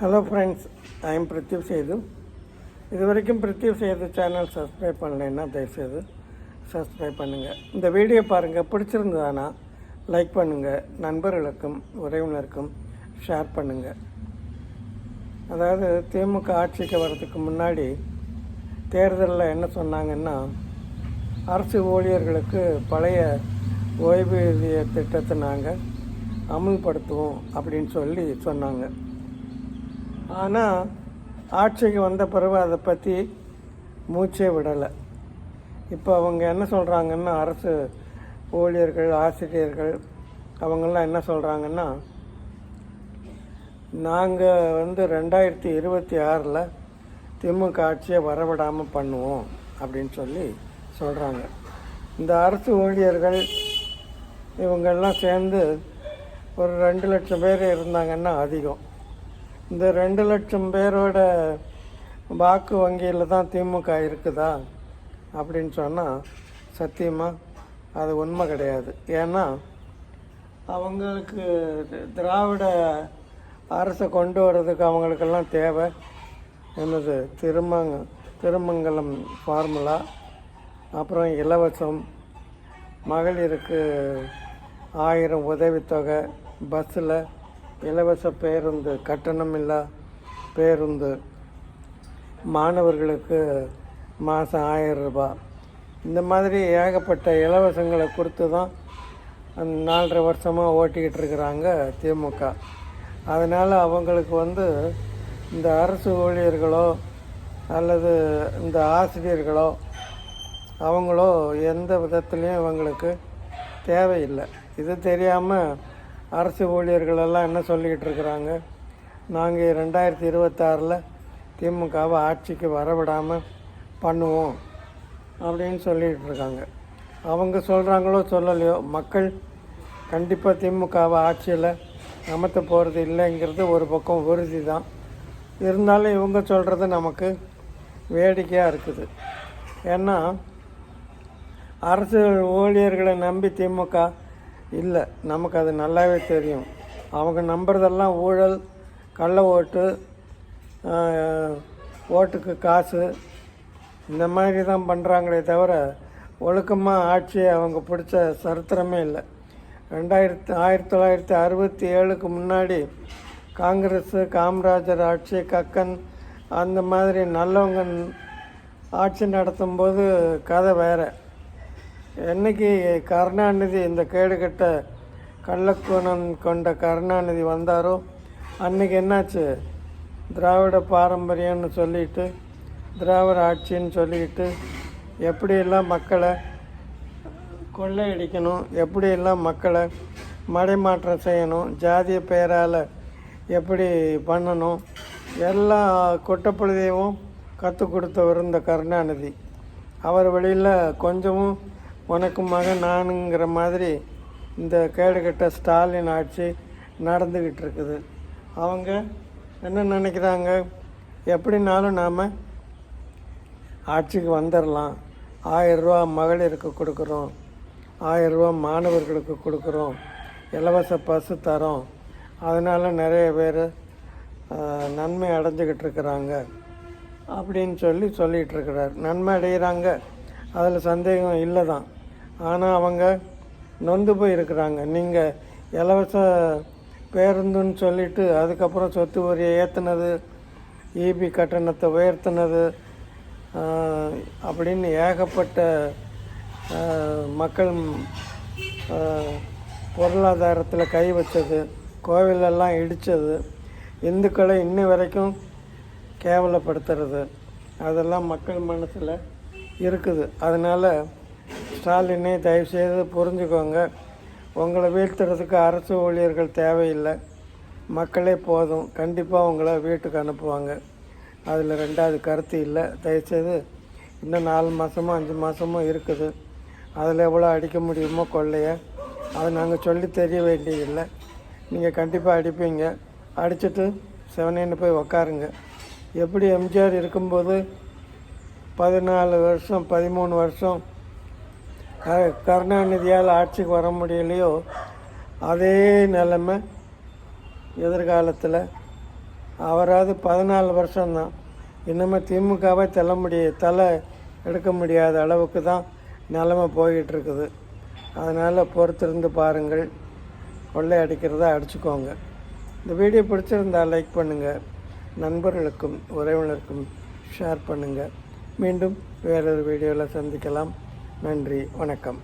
Hello friends I am Prithiv Sethu இது வரைக்கும் Prithvi Setu channel subscribe பண்ணலைன்னா தயவுசெய்து சப்ஸ்கிரைப் பண்ணுங்கள் இந்த வீடியோ பாருங்கள் பிடிச்சிருந்ததானா லைக் பண்ணுங்கள் நண்பர்களுக்கும் உறவினருக்கும் ஷேர் பண்ணுங்கள் அதாவது திமுக ஆட்சிக்கு வர்றதுக்கு முன்னாடி தேர்தலில் என்ன சொன்னாங்கன்னா அரசு ஊழியர்களுக்கு பழைய ஓய்வூதிய திட்டத்தை நாங்கள் அமுல்படுத்துவோம் அப்படின்னு சொல்லி சொன்னாங்க. ஆனால் ஆட்சிக்கு வந்த பிறகு அதை பற்றி மூச்சே விடலை. இப்போ அவங்க என்ன சொல்கிறாங்கன்னா அரசு ஊழியர்கள் ஆசிரியர்கள் அவங்கெல்லாம் என்ன சொல்கிறாங்கன்னா நாங்கள் வந்து ரெண்டாயிரத்தி இருபத்தி ஆறில் திமுக ஆட்சியை வரவிடாமல் பண்ணுவோம் அப்படின்னு சொல்லி சொல்கிறாங்க இந்த அரசு ஊழியர்கள் இவங்கெல்லாம் சேர்ந்து ஒரு ரெண்டு லட்சம் பேர் இருந்தாங்கன்னா அதிகம். இந்த ரெண்டு லட்சம் பேரோட வாக்கு வங்கியில் தான் திமுக இருக்குதா அப்படின்னு சொன்னால் சத்தியமாக அது உண்மை கிடையாது. ஏன்னா அவங்களுக்கு திராவிட அரசை கொண்டு வர்றதுக்கு அவங்களுக்கெல்லாம் தேவை. என்னது திருமங்க திருமங்கலம் ஃபார்முலா அப்புறம் இலவசம் மகளிருக்கு ஆயிரம் உதவித்தொகை பஸ்ஸில் இலவச பேருந்து கட்டணமில்லா பேருந்து. மாணவர்களுக்கு மாதம் ஆயிரம் ரூபாய் இந்த மாதிரி ஏகப்பட்ட இலவசங்களை கொடுத்து தான் நாலரை வருஷமாக ஓட்டிக்கிட்டு இருக்கிறாங்க திமுக. அதனால் அவங்களுக்கு வந்து இந்த அரசு ஊழியர்களோ அல்லது இந்த ஆசிரியர்களோ அவங்களோ எந்த விதத்துலேயும் இவங்களுக்கு தேவையில்லை. இது தெரியாமல் அரசு ஊழியர்களெல்லாம் என்ன சொல்லிக்கிட்டு இருக்கிறாங்க? நாங்கள் ரெண்டாயிரத்தி இருபத்தாறில் திமுகவை ஆட்சிக்கு வரவிடாமல் பண்ணுவோம் அப்படின்னு சொல்லிகிட்டு இருக்காங்க. அவங்க சொல்கிறாங்களோ சொல்லலையோ மக்கள் கண்டிப்பாக திமுகவை ஆட்சியில் அமர்த்த போகிறது இல்லைங்கிறது ஒரு பக்கம் உறுதி தான் இருந்தாலும் இவங்க சொல்கிறது நமக்கு வேடிக்கையாக இருக்குது. ஏன்னா அரசு ஊழியர்களை நம்பி திமுக இல்லை நமக்கு அது நல்லாவே தெரியும். அவங்க நம்புறதெல்லாம் ஊழல் கள்ள ஓட்டு ஓட்டுக்கு காசு இந்த மாதிரி தான் பண்ணுறாங்களே தவிர ஒழுக்கமாக ஆட்சியை அவங்க பிடிச்ச சரித்திரமே இல்லை. ரெண்டாயிரத்து ஆயிரத்தி தொள்ளாயிரத்தி அறுபத்தி ஏழுக்கு முன்னாடி காங்கிரஸ் காமராஜர் ஆட்சி கக்கன் அந்த மாதிரி நல்லவங்க ஆட்சி நடத்தும்போது கதை வேறு. என்னைக்கு கருணாநிதி இந்த கேடுகட்ட கள்ளக்குணம் கொண்ட கருணாநிதி வந்தாரோ அன்னைக்கு என்னாச்சு? திராவிட பாரம்பரியம்னு சொல்லிட்டு திராவிட ஆட்சின்னு சொல்லிக்கிட்டு எப்படியெல்லாம் மக்களை கொள்ளையடிக்கணும் எப்படியெல்லாம் மக்களை மடைமாற்றம் செய்யணும் ஜாதிய பெயரால் எப்படி பண்ணணும் எல்லா குற்றப்பொழுதையும் கற்றுக் கொடுத்தவர் இந்த கருணாநிதி. அவர் வழியில் கொஞ்சமும் உனக்கு மகன் நானுங்கிற மாதிரி இந்த கேடுகட்ட ஸ்டாலின் ஆட்சி நடந்துக்கிட்டு இருக்குது. அவங்க என்ன நினைக்கிறாங்க? எப்படினாலும் நாம் ஆட்சிக்கு வந்துடலாம் ஆயிரரூவா மகளிருக்கு கொடுக்குறோம். ஆயிரரூவா மாணவர்களுக்கு கொடுக்குறோம். இலவச பஸ்ஸு தரோம். அதனால் நிறைய பேர் நன்மை அடைஞ்சிக்கிட்டு இருக்கிறாங்க. அப்படின்னு சொல்லி சொல்லிகிட்டு இருக்கிறார். நன்மை அடைகிறாங்க அதில் சந்தேகம் இல்லை தான் ஆனால் அவங்க நொந்து போய் இருக்கிறாங்க நீங்கள் இலவச பேருந்துன்னு சொல்லிட்டு அதுக்கப்புறம் சொத்து வரியை ஏற்றுனது ஈபி கட்டணத்தை உயர்த்தினது அப்படின்னு ஏகப்பட்ட மக்கள் பொருளாதாரத்தில் கை வச்சது கோவிலெல்லாம் இடித்தது இந்துக்களை இன்னி வரைக்கும் கேவலப்படுத்துறது அதெல்லாம் மக்கள் மனசில் இருக்குது. அதனால் ஸ்டாலினை தயவுசெய்து புரிஞ்சுக்கோங்க. உங்களை வீழ்த்துறதுக்கு அரசு ஊழியர்கள் தேவையில்லை. மக்களே போதும். கண்டிப்பாக உங்களை வீட்டுக்கு அனுப்புவாங்க. அதில் ரெண்டாவது கருத்து இல்லை. தயவுசெய்து இன்னும் நாலு மாதமோ அஞ்சு மாதமோ இருக்குது. அதில் எவ்வளோ அடிக்க முடியுமோ கொள்ளையை அதை நாங்கள் சொல்லி தெரிய வேண்டியதில்லை. நீங்கள் கண்டிப்பாக அடிப்பீங்க. அடிச்சுட்டு செவனேன்னு போய் உக்காருங்க. எப்படி எம்ஜிஆர் இருக்கும்போது பதினாலு வருஷம் பதிமூணு வருஷம் கருணாநிதியால் ஆட்சிக்கு வர முடியலையோ அதே நிலைமை எதிர்காலத்தில். அவராது பதினாலு வருஷம்தான். இன்னுமே திமுகவை தள்ள முடிய தலை எடுக்க முடியாத அளவுக்கு தான் நிலமை போய்கிட்டு இருக்குது அதனால் பொறுத்திருந்து பாருங்கள். கொள்ளை அடிக்கிறதா அடிச்சுக்கோங்க. இந்த வீடியோ பிடிச்சிருந்தா லைக் பண்ணுங்கள் நண்பர்களுக்கும் உறவினருக்கும் ஷேர் பண்ணுங்கள் மீண்டும் வேறொரு வீடியோவில் சந்திக்கலாம். நன்றி வணக்கம்.